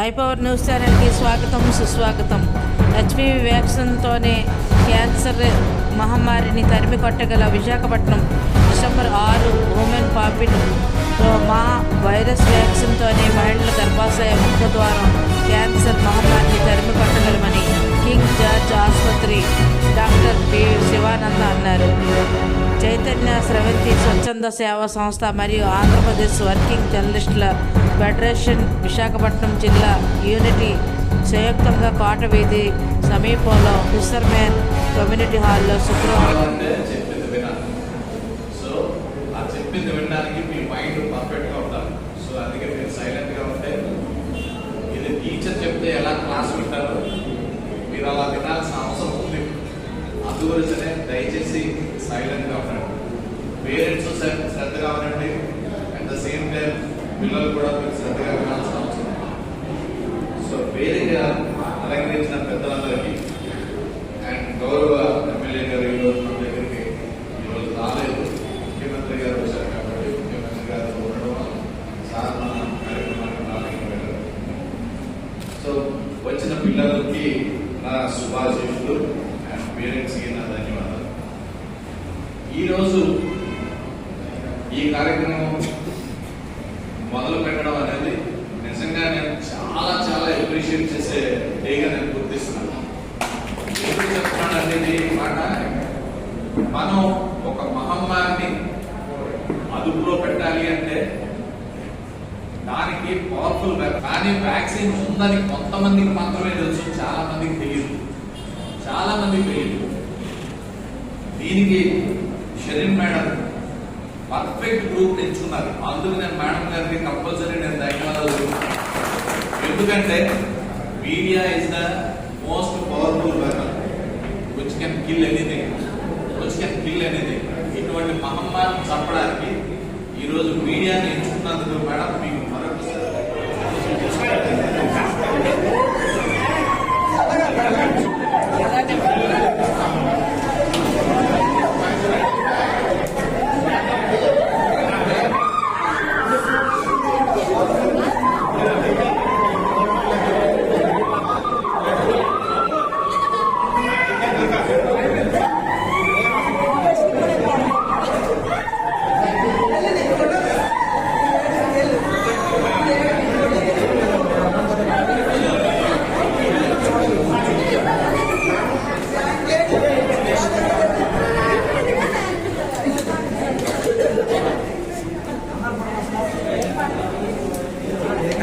ఐపవర్ news ఛానల్కి స్వాగతం సుస్వాగతం హెచ్పివి వ్యాక్సిన్తోనే క్యాన్సర్ మహమ్మారిని తరిమి కొట్టగల విశాఖపట్నం డిసెంబర్ ఆరు ఉమెన్ పాపిట్ మా వైరస్ వ్యాక్సిన్తోనే మహిళల గర్భాశయ ద్వారా క్యాన్సర్ మహమ్మారిని తరిమి కొట్టగలమని కింగ్ జార్జ్ ఆసుపత్రి డాక్టర్ పి శివానంద అన్నారు. చైతన్య స్రవంతి స్వచ్ఛంద సేవా సంస్థ మరియు ఆంధ్రప్రదేశ్ వర్కింగ్ జర్నలిస్టుల ఫెడరేషన్ విశాఖపట్నం జిల్లా యూనిటీ సంయుక్తంగా పాట వీధి సమీపంలో ఫిషర్మెన్ కమ్యూనిటీ హాల్లో శుక్రవారం సో ఆ చెప్పింది వినడానికి మీ మైండ్ ఉండాలి. సో అందుకే మీరు ఉంటే ఇది టీచర్ చెప్తే ఎలా క్లాస్ మీరు అలా వినాల్సిన అవసరం ఉంది. అందుగురించనే దయచేసి సైలెంట్గా ఉండండి. పేరెంట్స్ శ్రద్ధగా ఉండండి పిల్లలు కూడా మీరు శ్రద్ధగా వినాల్సిన అవసరం సో వేరేగా అలంకరించిన పెద్దలందరికీ అండ్ గౌరవ ఎమ్మెల్యే గారు ఈరోజు మన దగ్గరికి ఈరోజు రాలేదు. ముఖ్యమంత్రి గారు వచ్చారు కాబట్టి ముఖ్యమంత్రి గారు ఉండడం వల్ల సార్ మన కార్యక్రమానికి రాలేక వెళ్ళారు సో వచ్చిన పిల్లలకి నా శుభాశీస్సులు అండ్ పేరెంట్స్కి నా ధన్యవాదాలు. ఈరోజు ఈ కార్యక్రమం మొదలు పెట్టడం అనేది నిజంగా నేను చాలా చాలా అప్రిషియేట్ చేసే డేగా నేను గుర్తిస్తున్నాను. ఎందుకు చెప్తున్నాను అనేది మాట మనం ఒక మహమ్మారిని అదుపులో పెట్టాలి అంటే దానికి పవర్ఫుల్ కానీ వ్యాక్సిన్ ఉందని కొంతమందికి మాత్రమే తెలుసు చాలా మందికి తెలియదు. చాలా మందికి తెలియదు. దీనికి షరీన్ మేడం పర్ఫెక్ట్ గ్రూప్ ఎంచుకున్నారు అందుకు నేను మేడం గారికి కంపల్సరీ నేను ధన్యవాదాలు ఎందుకంటే media is the most powerful weapon which can kill anything which can kill anything ఇటువంటి మహమ్మారిని చంపడానికి ఈరోజు మీడియాని ఎంచుకున్నందుకు మేడం మీకు మరొకసారి